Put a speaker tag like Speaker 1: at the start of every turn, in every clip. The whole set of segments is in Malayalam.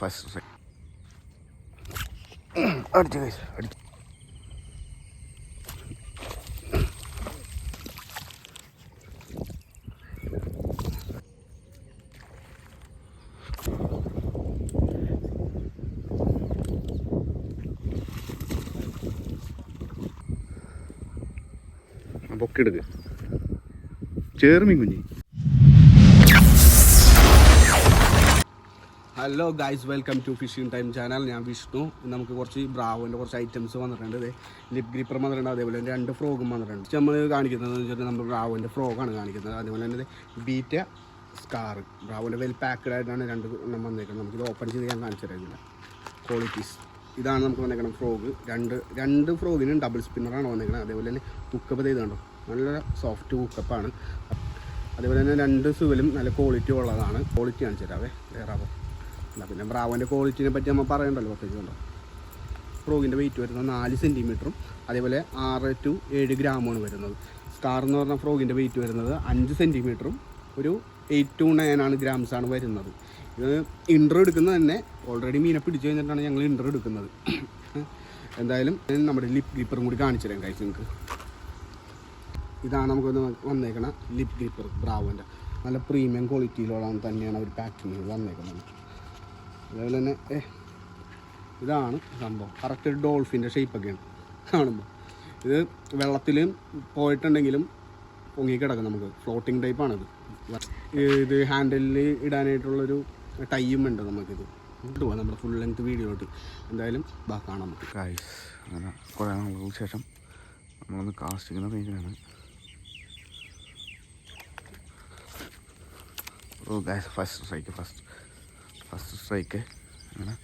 Speaker 1: ഫസ്റ്റ് അടിച്ചു ഗൈസ് അടിച്ചു പൊക്കെടുക്ക്. ചേർമീൻ കുഞ്ഞി. Hello guys welcome to fishing time channel ഞാൻ വിഷ്ണു. നമുക്ക് കുറച്ച് ബ്രാവോന്റെ കുറച്ച് ഐറ്റംസ് വന്നിട്ടുണ്ട്. ദേ ലിപ് ഗ്രിപ്പർ വന്നിട്ടുണ്ട് അതേപോലെ തന്നെ രണ്ട് ഫ്രോഗും വന്നിട്ടുണ്ട്. നമ്മൾ കാണിക്കുന്നത് എന്ന് വെച്ചാൽ നമ്മൾ ബ്രാവോന്റെ ഫ്രോഗാണ് കാണിക്കുന്നത്. അതേപോലെ തന്നെ ബീറ്റ സ്കാർ ബ്രാവോന്റെ വെൽ പാക്ക്ഡ് ആയിട്ടാണ് രണ്ട് എണ്ണം വന്നേക്കുന്നത്. നമുക്കിത് ഓപ്പൺ ചെയ്ത് ഞാൻ കാണിച്ചു തരുന്നില്ല ക്വാളിറ്റീസ് ഇതാണ് നമുക്ക് വന്നേക്കണം ഫ്രോഗ് രണ്ട് രണ്ട് ഫ്രോഗിനും ഡബിൾ സ്പിന്നറാണ് വന്നേക്കുന്നത് അതേപോലെ തന്നെ ഹുക്കപ്പ് ചെയ്തുണ്ടോ നല്ല സോഫ്റ്റ് ഹുക്കപ്പാണ് അതേപോലെ തന്നെ രണ്ട് സുവലും നല്ല ക്വാളിറ്റി ഉള്ളതാണ്. ക്വാളിറ്റി കാണിച്ചു തരാവേ. വേറാവോ അല്ല പിന്നെ ബ്രാവോന്റെ ക്വാളിറ്റിനെ പറ്റി നമ്മൾ പറയണ്ടല്ലോ പ്രത്യേകിച്ച് ഉണ്ടോ ഫ്രോഗിന്റെ വെയിറ്റ് വരുന്നത് നാല് സെന്റിമീറ്ററും അതേപോലെ ആറ് ടു ഏഴ് ഗ്രാമാണ് വരുന്നത്. സ്കാർ എന്ന് പറഞ്ഞ ഫ്രോഗിന്റെ വെയിറ്റ് വരുന്നത് അഞ്ച് സെന്റിമീറ്ററും ഒരു എയ്റ്റ് ടു നയൻ ആണ് ഗ്രാംസ് ആണ് വരുന്നത്. ഇത് ഇൻട്രോ എടുക്കുന്നത് തന്നെ ഓൾറെഡി മീനെ പിടിച്ചു കഴിഞ്ഞിട്ടാണ് ഞങ്ങൾ ഇൻട്രോ എടുക്കുന്നത്. എന്തായാലും നമ്മുടെ ലിപ് ഗ്രിപ്പറും കൂടി കാണിച്ചു തരാം കഴിച്ച് നിങ്ങൾക്ക് ഇതാണ് നമുക്കൊന്ന് വന്നേക്കണ ലിപ് ഗ്രിപ്പർ ബ്രാവോന്റെ നല്ല പ്രീമിയം ക്വാളിറ്റിയിലുള്ള തന്നെയാണ് അവർ പാക്കിങ് വന്നേക്കുന്നത് അതേപോലെ തന്നെ ഏ ഇതാണ് സംഭവം. കറക്റ്റ് ഒരു ഡോൾഫിന്റെ ഷേപ്പൊക്കെയാണ് കാണുമ്പോൾ ഇത് വെള്ളത്തിൽ പോയിട്ടുണ്ടെങ്കിലും പൊങ്ങി കിടക്കും നമുക്ക് ഫ്ലോട്ടിംഗ് ടൈപ്പാണിത് ഇത് ഹാൻഡിലിൽ ഇടാനായിട്ടുള്ളൊരു ടൈം ഉണ്ട് നമുക്കിത്. പോവാം. നമ്മുടെ ഫുൾ ലെങ്ത് വീഡിയോട്ട് എന്തായാലും ബാ കാണാം നമുക്ക്.
Speaker 2: ഗായ്സ് അങ്ങനെ കുറേ നാളുകൾക്ക് ശേഷം നമ്മളൊന്ന് കാസ്റ്റിങ്ങിന് റേഞ്ചിലാണ് ഓ guys first strike first first strike അങ്ങനെ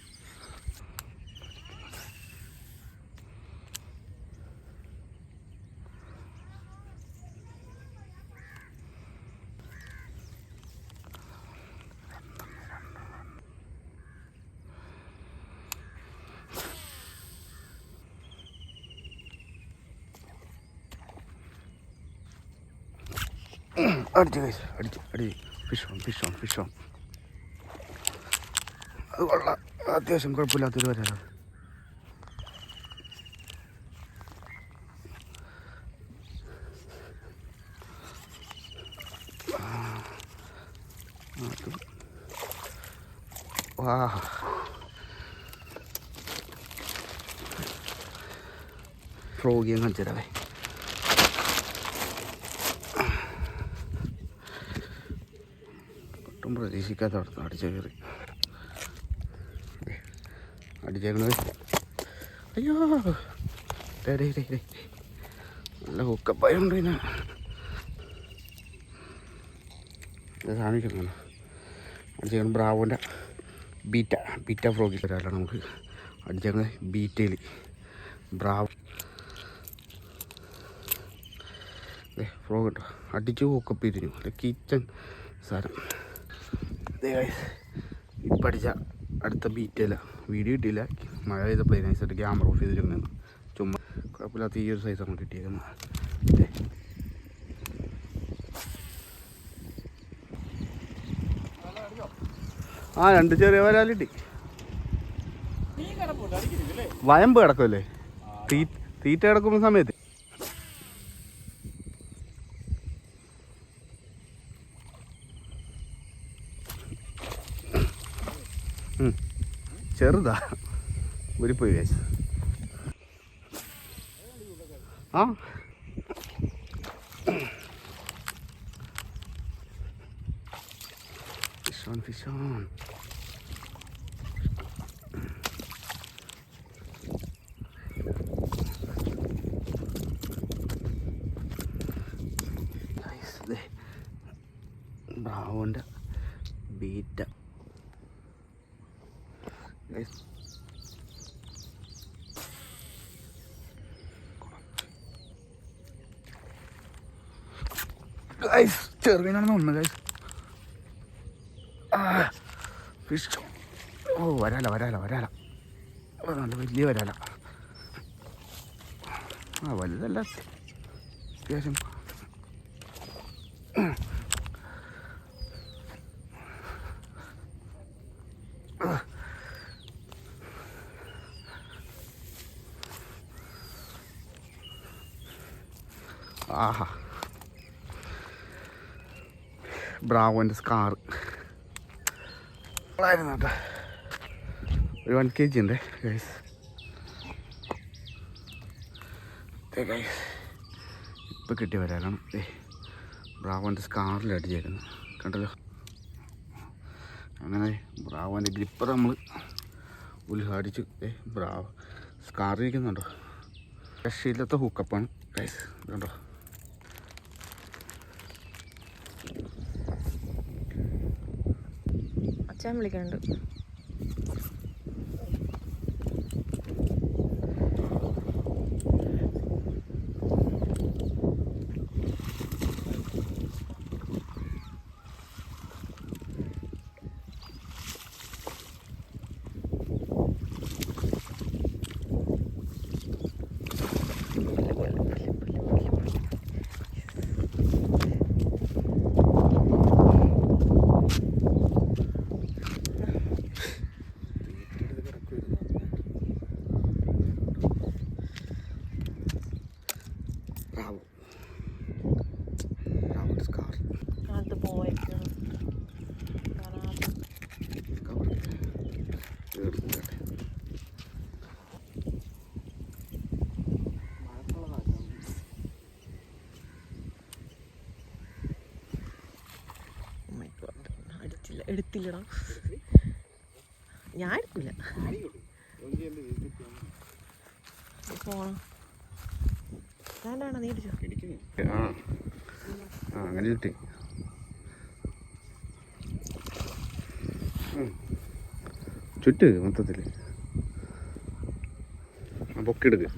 Speaker 2: അടിച്ചു കഴിച്ചു അടിച്ചു അടി ഫിഷ് ഓൺ ഫിഷ് ഫിഷ് അത് കൊള്ളാം. അത്യാവശ്യം കുഴപ്പമില്ലാത്തൊരു വരാലോ വാ ഫ്രോഗിയും കാണിച്ചു തരാവേ. ഒട്ടും പ്രതീക്ഷിക്കാത്ത അടിച്ച കയറി. അടിച്ചേക്കണത്. അയ്യോ. ഡേ ഡേ ഡേ നല്ല ഹുക്കപ്പായുണ്ട് പിന്നെ കാണിക്കണം അടിച്ചേക്കണം ബ്രാവോന്റെ ബീറ്റ ബീറ്റ ഫ്രോക്കിൽ വരാനാണ് നമുക്ക് അടിച്ചേക്കുന്നത് ബീറ്റയിൽ ബ്രാവ്. ഫ്രോഗ് കേട്ടോ അടിച്ചു ഹുക്കപ്പ് തിരിഞ്ഞു കിച്ചൻ സാധനം. ഇപ്പം അടിച്ച അടുത്ത ബീറ്റല്ല വീഡിയോ കിട്ടിയില്ല മഴ ചെയ്ത പ്ലെയിൻ ആയിട്ട് ക്യാമറ ഓഫ് ചെയ്തിരുന്നു ചുമ്മാ കുഴപ്പമില്ലാത്ത ഈ ഒരു സൈസാണ് കിട്ടിയേക്കുന്നത് കിട്ടിയിരുന്നു ആ രണ്ട് ചെറിയ വരാലിട്ടി. വയമ്പ് കിടക്കുമല്ലേ തീറ്റ കിടക്കുന്ന സമയത്ത്? ചെറുതാ. ഉരിപ്പോയി വേച്ച് ആ. ഫിഷ് ഓൺ ബ്രാവോന്റെ ബീറ്റ. ഗൈസ് ചെറുമീനാണെന്ന് ഒന്ന് ഗൈസ് ഫിഷ് ഓ വരാല വരാല വരാല. നല്ല വലിയ വരാല. ആ വലുതല്ല. അത്യാവശ്യം. ആഹാ. ബ്രാവോന്റെ സ്കാർ ഒരു വൺ കെ ജി ഉണ്ട് ഗൈസ് ഗൈസ് ഇപ്പം കിട്ടി വരാനാണ്. ഏ ബ്രാവോന്റെ സ്കാറിൽ അടിച്ചേക്കുന്നത് കണ്ടല്ലോ. അങ്ങനെ ബ്രാവോന്റെ ഗ്രിപ്പർ നമ്മൾ ഉദ്ഘാടിച്ചു ഏ ബ്രാവ് സ്കാറിരിക്കുന്നുണ്ടോ രക്ഷയില്ലാത്ത ഹൂക്കപ്പാണ് ഗൈസ് കണ്ടോ?
Speaker 3: അച്ഛൻ വിളിക്കുന്നുണ്ട്
Speaker 2: ബ്രാവോ ബ്രാവോന്റെ സ്കാർ
Speaker 3: അത് പോയേക്കണം
Speaker 2: കവർ എടുക്കട്ടെ
Speaker 3: എടുത്തില്ലടാ ഞാൻ എടുക്കില്ല പോണം. വേണ്ടാണ് നീ
Speaker 2: അങ്ങനെ കിട്ടി ഉം. ചുറ്റ് മൊത്തത്തിൽ പൊക്കെടുക്ക്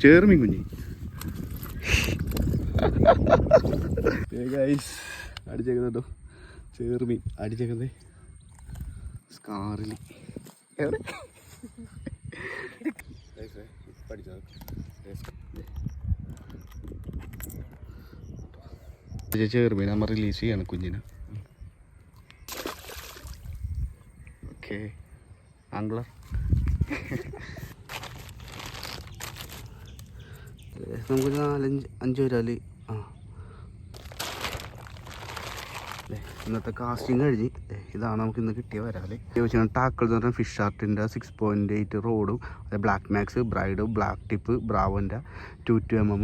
Speaker 2: ചേർമീൻ കുഞ്ഞി.
Speaker 1: അടിച്ചേക്കുന്നുണ്ടോ അടിച്ചേക്കുന്നത് കേട്ടോ ചേർമീൻ അടിച്ചേക്കുന്നത് സ്കാറിൽ
Speaker 2: എവിടെ? നമ്മൾ റിലീസ് ചെയ്യാണ് കുഞ്ഞിന്. ഓക്കെ. ആംഗ്ലർ നമുക്ക് നാലഞ്ച് അഞ്ച് വരാൽ ആ ദേ, ഇന്നത്തെ കാസ്റ്റിംഗ് കഴിഞ്ഞ് ഇതാണ് നമുക്ക് ഇന്ന് കിട്ടിയ വരാൽ. ചോദിച്ചാൽ ടാക്കൾ എന്ന് പറഞ്ഞാൽ ഫിഷ് ആർട്ടിന്റെ സിക്സ് പോയിന്റ് എയ്റ്റ് റോഡും അതെ black max braid black tip ബ്രാവോന്റെ two two M M